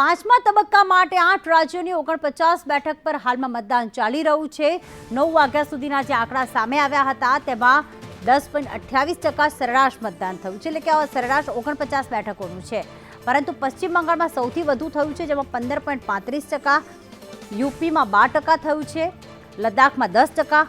પાંચમા તબક્કા માટે આઠ રાજ્યોની ઓગણપચાસ બેઠક પર હાલમાં મતદાન ચાલી રહ્યું છે. નવ વાગ્યા સુધીના જે આંકડા સામે આવ્યા હતા, તેમાં દસ પોઈન્ટ અઠ્યાવીસ ટકા સરેરાશ મતદાન થયું છે. એટલે કે આ સરેરાશ ઓગણપચાસ બેઠકોનું છે. પરંતુ પશ્ચિમ બંગાળમાં સૌથી વધુ થયું છે, જેમાં પંદર પોઈન્ટ પાંત્રીસ ટકા, યુપીમાં બાર ટકા થયું છે, લદ્દાખમાં દસ ટકા,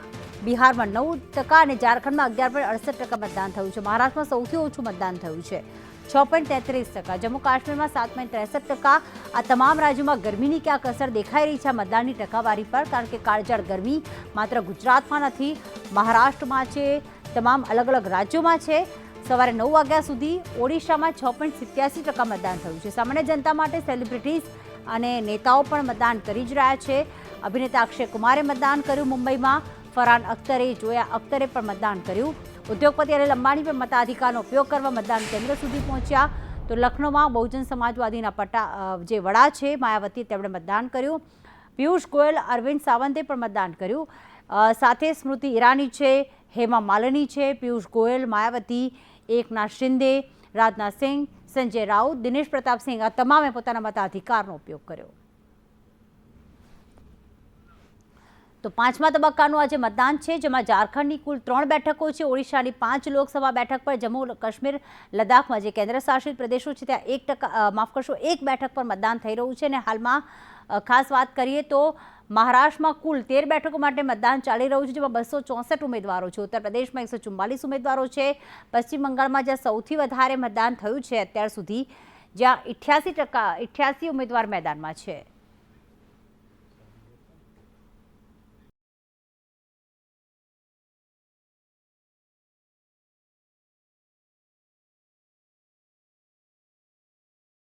બિહારમાં નવ ટકા અને ઝારખંડમાં અગિયાર પોઈન્ટ અડસઠ ટકા મતદાન થયું છે. મહારાષ્ટ્રમાં સૌથી ઓછું મતદાન થયું છે. છ પોઈન્ટ તેત્રીસ ટકા. જમ્મુ કાશ્મીરમાં સાત પોઈન્ટ ત્રેસઠ ટકા. આ તમામ રાજ્યોમાં ગરમીની ક્યાંક અસર દેખાઈ રહી છે મતદાનની ટકાવારી પર, કારણ કે કાળઝાળ ગરમી માત્ર ગુજરાતમાં નથી, મહારાષ્ટ્રમાં છે, તમામ અલગ અલગ રાજ્યોમાં છે. સવારે નવ વાગ્યા સુધી ઓડિશામાં છ પોઈન્ટ સિત્યાસી ટકા મતદાન થયું છે. સામાન્ય જનતા માટે સેલિબ્રિટીઝ અને નેતાઓ પણ મતદાન કરી જ રહ્યા છે. અભિનેતા અક્ષય કુમારે મતદાન કર્યું મુંબઈમાં. ફરહાન અખ્તરે, જોયા અખ્તરે પણ મતદાન કર્યું. ઉદ્યોગપતિ અનિલ અંબાણી પણ મતાધિકારનો ઉપયોગ કરવા મતદાન કેન્દ્ર સુધી પહોંચ્યા. તો લખનૌમાં બહુજન સમાજવાદીના પટા જે વડા છે માયાવતી તેમણે મતદાન કર્યું. પિયુષ ગોયલ, અરવિંદ સાવંતે પણ મતદાન કર્યું. સાથે સ્મૃતિ ઈરાની છે, હેમા માલની છે, પિયુષ ગોયલ, માયાવતી, એકનાથ શિંદે, રાજનાથ સિંહ, સંજય રાઉત, દિનેશ પ્રતાપસિંહ આ તમામે પોતાના મતાધિકારનો ઉપયોગ કર્યો. તો પાંચમા તબક્કાનું આજે મતદાન છે, જેમાં ઝારખંડની કુલ ત્રણ બેઠકો છે. ઓડિશાની પાંચ લોકસભા બેઠક પર જમ્મુ કાશ્મીર, લદ્દાખમાં જે કેન્દ્ર શાસિત પ્રદેશો છે, ત્યાં એક ટકા માફ કરશો, એક બેઠક પર મતદાન થઈ રહ્યું છે. અને હાલમાં ખાસ વાત કરીએ તો મહારાષ્ટ્રમાં કુલ તેર બેઠકો માટે મતદાન ચાલી રહ્યું છે, જેમાં બસો ચોસઠ ઉમેદવારો છે. ઉત્તર પ્રદેશમાં એકસો ચુમ્માલીસ ઉમેદવારો છે. પશ્ચિમ બંગાળમાં જ્યાં સૌથી વધારે મતદાન થયું છે, અત્યાર સુધી જ્યાં ઇઠ્યાસી ટકા, ઇઠ્યાસી ઉમેદવાર મેદાનમાં છે.